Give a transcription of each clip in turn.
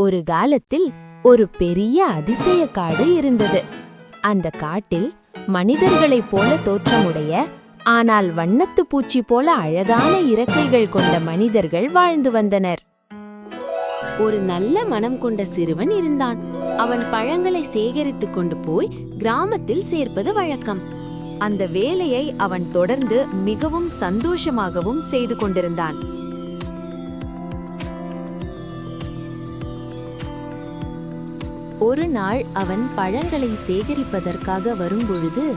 ஒரு காலத்தில் ஒரு பெரிய அதிசய காடு இருந்தது. அந்த காட்டில் மனிதர்களைப் போல தோற்றமுடைய ஆனால் வண்ணத்து பூச்சி போல அழகான இறக்கைகள் கொண்ட மனிதர்கள் வாழ்ந்து வந்தனர். ஒரு நல்ல மனம் கொண்ட சிறுவன் இருந்தான். அவன் பழங்களை சேகரித்துக் கொண்டு போய் கிராமத்தில் சேர்ப்பது வழக்கம். அந்த வேலையை அவன் தொடர்ந்து மிகவும் சந்தோஷமாகவும் செய்து கொண்டிருந்தான். ஒரு நாள் அவன் பழங்களை சேகரிப்பதற்காக வரும்பொழுது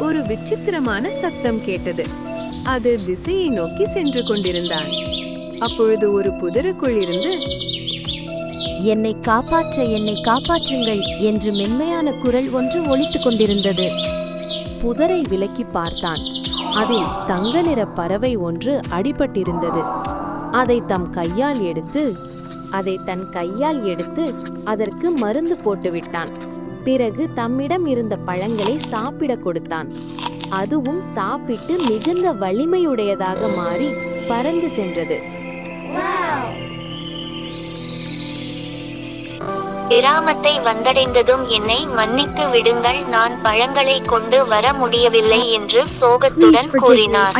ஒரு விசித்திரமான சத்தம் கேட்டது. அது திசையை நோக்கி சென்று கொண்டிருந்தான். அப்பொழுது ஒரு புதருக்குள் இருந்து என்னை காப்பாற்ற என்னை காப்பாற்றுங்கள் என்று மென்மையான குரல் ஒன்று ஒழித்துக் கொண்டிருந்தது. புதரை விலக்கி பார்த்தான். அதில் தங்க நிற பறவை ஒன்று அடிபட்டிருந்தது. அதை தம் கையால் எடுத்து அதை தன் கையால் எடுத்து அதற்கு மருந்து போட்டு விட்டான் பிறகு தம்மிடம் இருந்த பழங்களை சாப்பிடக் கொடுத்தான். அதுவும் சாப்பிட்டு மிகுந்த வலிமையுடையதாக மாறி பறந்து சென்றது. கிராமத்தை வந்தடைந்ததும் என்னை மன்னித்து விடுங்கள் நான் பழங்களை கொண்டு வர முடியவில்லை என்று Please சோகத்துடன் forgive me. கூறினார்.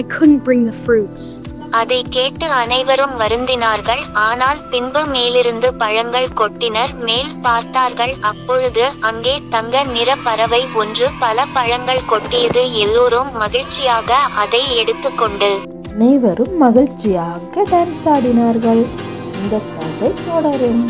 அதை கேட்டு அனைவரும் வருந்தினார்கள். ஆனால் பின்பு மேலிருந்து பழங்கள் கொட்டினர். மேல் பார்த்தார்கள். அப்பொழுது அங்கே தங்க நிற பறவை ஒன்று பல பழங்கள் கொட்டியது. எல்லோரும் மகிழ்ச்சியாக அதை எடுத்துக்கொண்டு அனைவரும் மகிழ்ச்சியாக டான்ஸ் ஆடினார்கள். இந்த கதை தொடரும்.